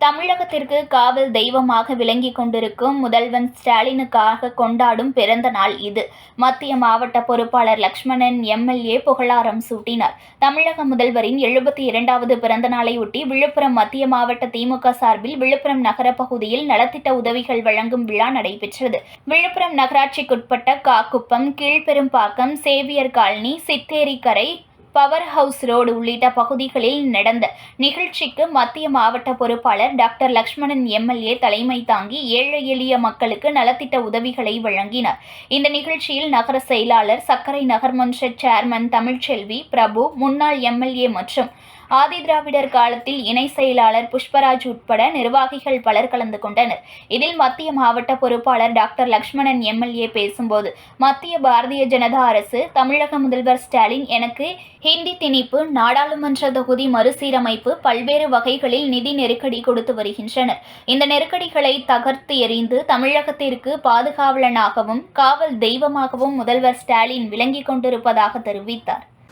தமிழகத்திற்கு காவல் தெய்வமாக விளங்கிக் கொண்டிருக்கும் முதல்வன் ஸ்டாலினுக்காக கொண்டாடும் பிறந்த நாள் இது. மத்திய மாவட்ட பொறுப்பாளர் லக்ஷ்மணன் எம்எல்ஏ புகழாரம் சூட்டினார். தமிழக முதல்வரின் எழுபத்தி இரண்டாவது பிறந்த நாளையொட்டி விழுப்புரம் மத்திய மாவட்ட திமுக சார்பில் விழுப்புரம் நகர பகுதியில் நலத்திட்ட உதவிகள் வழங்கும் விழா நடைபெற்றது. Viluppuram நகராட்சிக்குட்பட்ட Kakkuppam Keezhperumbakkam Xavier colony Chitherikarai power house road உள்ளிட்ட பகுதிகளில் நடந்த நிகழ்ச்சிக்கு மத்திய மாவட்ட பொறுப்பாளர் டாக்டர் லக்ஷ்மணன் எம்எல்ஏ தலைமை தாங்கி ஏழை எளிய மக்களுக்கு நலத்திட்ட உதவிகளை வழங்கினார். இந்த நிகழ்ச்சியில் நகர செயலாளர் சர்க்கரை நகர்மன்ற சேர்மன் தமிழ்ச்செல்வி பிரபு முன்னாள் எம்எல்ஏ மற்றும் ஆதிதிராவிடர் காலத்தில் இணை செயலாளர் புஷ்பராஜ் உட்பட நிர்வாகிகள் பலர் கலந்து கொண்டனர். இதில் மத்திய மாவட்ட பொறுப்பாளர் டாக்டர் லக்ஷ்மணன் எம்எல்ஏ பேசும்போது மத்திய பாரதிய ஜனதா அரசு தமிழக முதல்வர் ஸ்டாலின் எனக்கு ஹிந்தி திணிப்பு நாடாளுமன்ற தொகுதி மறுசீரமைப்பு பல்வேறு வகைகளில் நிதி நெருக்கடி கொடுத்து வருகின்றனர். இந்த நெருக்கடிகளை தகர்த்து எறிந்து தமிழகத்திற்கு பாதுகாவலனாகவும் காவல் தெய்வமாகவும் முதல்வர் ஸ்டாலின் விளங்கிக் கொண்டிருப்பதாக தெரிவித்தார்.